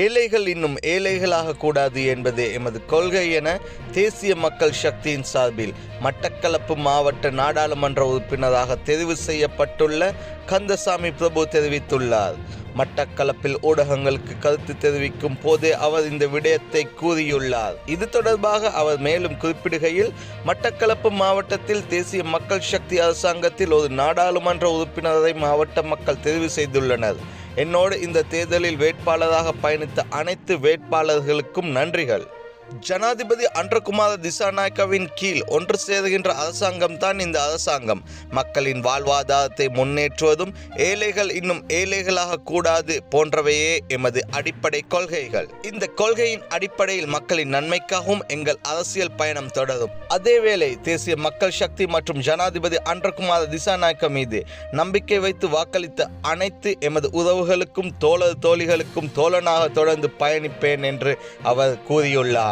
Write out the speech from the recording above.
ஏழைகள் இன்னும் ஏழைகளாக கூடாது என்பதே எமது கொள்கை என தேசிய மக்கள் சக்தியின் சார்பில் மட்டக்களப்பு மாவட்ட நாடாளுமன்ற உறுப்பினராக தெரிவு செய்யப்பட்டுள்ள கந்தசாமி பிரபு தெரிவித்துள்ளார். மட்டக்களப்பில் ஊடகங்களுக்கு கருத்து தெரிவிக்கும் போதே அவர் இந்த விடயத்தை கூறியுள்ளார். இது தொடர்பாக அவர் மேலும் குறிப்பிடுகையில் மட்டக்களப்பு மாவட்டத்தில் தேசிய மக்கள் சக்தி அரசாங்கத்தில் ஒரு நாடாளுமன்ற உறுப்பினரை மாவட்ட மக்கள் தெரிவு செய்துள்ளனர். என்னோடு இந்த தேர்தலில் வேட்பாளராக பயணித்த அனைத்து வேட்பாளர்களுக்கும் நன்றிகள். ஜனாதிபதி அன்றகுமார திசாநாயக்கவின் கீழ் ஒன்று சேருகின்ற அரசாங்கம் தான் இந்த அரசாங்கம். மக்களின் வாழ்வாதாரத்தை முன்னேற்றுவதும் ஏழைகள் இன்னும் ஏழைகளாக கூடாது போன்றவையே எமது அடிப்படை கொள்கைகள். இந்த கொள்கையின் அடிப்படையில் மக்களின் நன்மைக்காகவும் எங்கள் அரசியல் பயணம் தொடரும். அதேவேளை தேசிய மக்கள் சக்தி மற்றும் ஜனாதிபதி அன்றகுமார திசாநாயக்க மீது நம்பிக்கை வைத்து வாக்களித்த அனைத்து எமது உறவுகளுக்கும் தோழர் தோழிகளுக்கும் தோழனாக தொடர்ந்து பயணிப்பேன் என்று அவர் கூறியுள்ளார்.